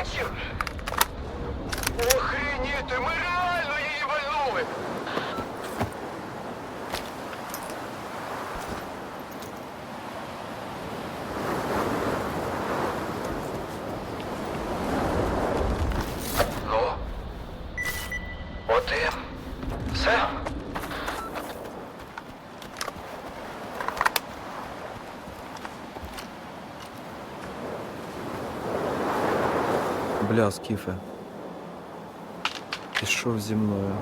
бачив? Охреніти, ми реально її вальнули! Бля, Скіфе. Пішов зі мною.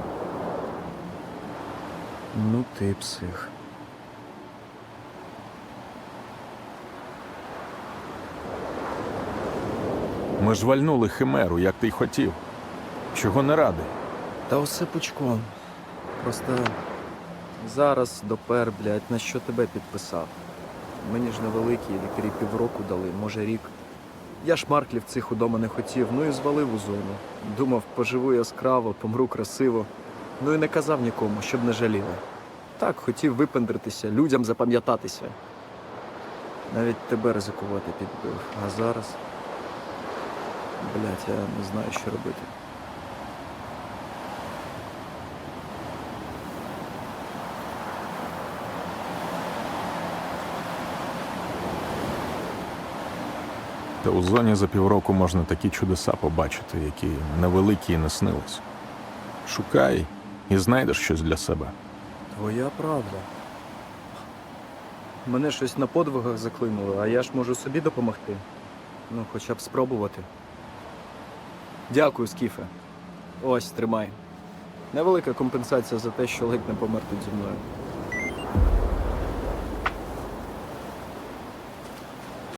Ну ти псих. Ми ж вальнули химеру, як ти й хотів. Чого не радий? Та усе пучком. Просто зараз допер, блядь, на що тебе підписав. Мені ж невеликі лікарі півроку дали, може рік. Я ж марклів цих удома не хотів, ну і звалив у зону. Думав, поживу яскраво, помру красиво. Ну і не казав нікому, щоб не жаліли. Так, хотів випендритися, людям запам'ятатися. Навіть тебе ризикувати підбив. А зараз. Блять, я не знаю, що робити. Та у зоні за півроку можна такі чудеса побачити, які невеликі і не снились. Шукай і знайдеш щось для себе. Твоя правда. Мене щось на подвигах заклинуло, а я ж можу собі допомогти. Ну, хоча б спробувати. Дякую, Скіфе. Ось, тримай. Невелика компенсація за те, що ледь не помер тут зі мною.